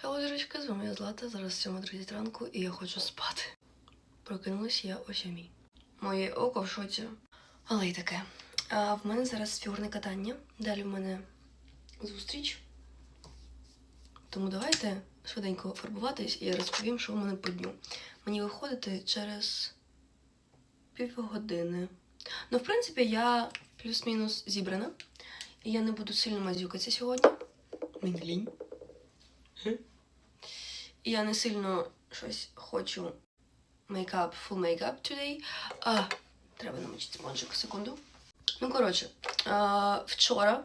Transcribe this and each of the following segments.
Хелло, зірочка, з вами я Злата. Зараз 7.30 ранку і я хочу спати. Прокинулась я о 7. Моє око в шоці. Але й таке. А в мене зараз фігурне катання. Далі в мене зустріч. Тому давайте швиденько фарбуватись і я розповім, що в мене по дню. Мені виходити через півгодини. Ну, в принципі, я плюс-мінус зібрана. І я не буду сильно мазюкатися сьогодні. Мені лінь. Я не сильно щось хочу мейкап, full makeup today. А, треба намочити спонжик, секунду. Ну, коротше, а, вчора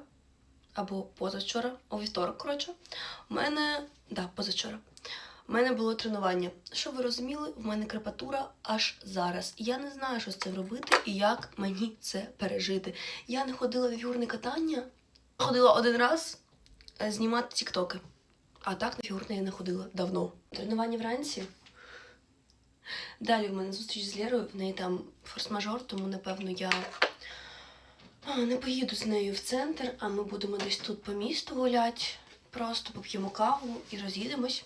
або позавчора, у вівторок, коротше, у мене, да, позавчора. У мене було тренування. Щоб ви розуміли, в мене крепатура аж зараз. Я не знаю, що з цим робити і як мені це пережити. Я не ходила на фігурне катання, ходила один раз е, знімати тіктоки. А так на фігурне я не ходила давно. Тренування вранці. Далі в мене зустріч з Лєрою, в неї там форс-мажор, тому напевно я не поїду з нею в центр, а ми будемо десь тут по місту гуляти. Просто поп'ємо каву і роз'їдемось.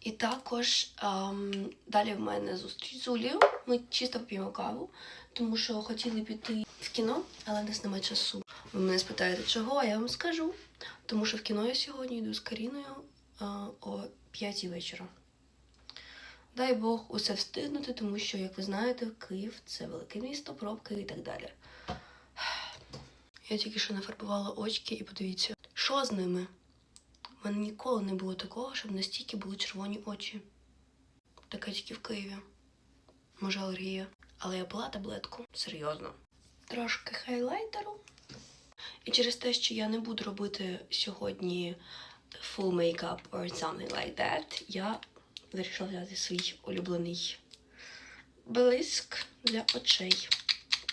І також ем, далі в мене зустріч з Улією. Ми чисто поп'ємо каву, тому що хотіли піти в кіно, але в нас немає часу. Ви мене спитаєте, чого, я вам скажу. Тому що в кіно я сьогодні йду з Каріною а, о 5 вечора. Дай Бог усе встигнути, тому що, як ви знаєте, Київ це велике місто, пробки і так далі. Я тільки що нафарбувала очки і подивіться, що з ними? У мене ніколи не було такого, щоб настільки були червоні очі. Таке тільки в Києві. Може, алергія. Але я пила таблетку. Серйозно. Трошки хайлайтеру. І через те, що я не буду робити сьогодні full makeup or something like that, я вирішила взяти свій улюблений блиск для очей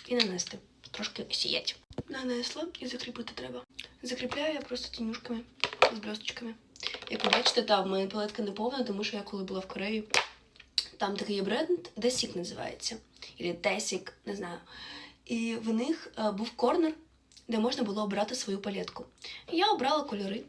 і нанести. Трошки сіять. Нанесла і закріпити треба. Закріпляю я просто тінюшками з блісточками. Як ви бачите, та в мене палетка не повна, тому що я коли була в Кореї, там такий є бренд, Десік називається. Или Десік, не знаю. І в них е, був корнер, де можна було обрати свою палетку. Я обрала кольори,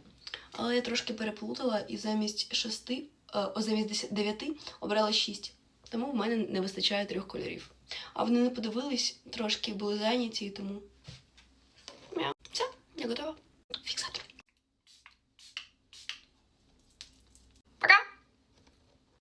але я трошки переплутала і замість шести, е, о, замість дев'яти обрала шість. Тому в мене не вистачає трьох кольорів. А вони не подивились, трошки були зайняті, тому. Все, я готова.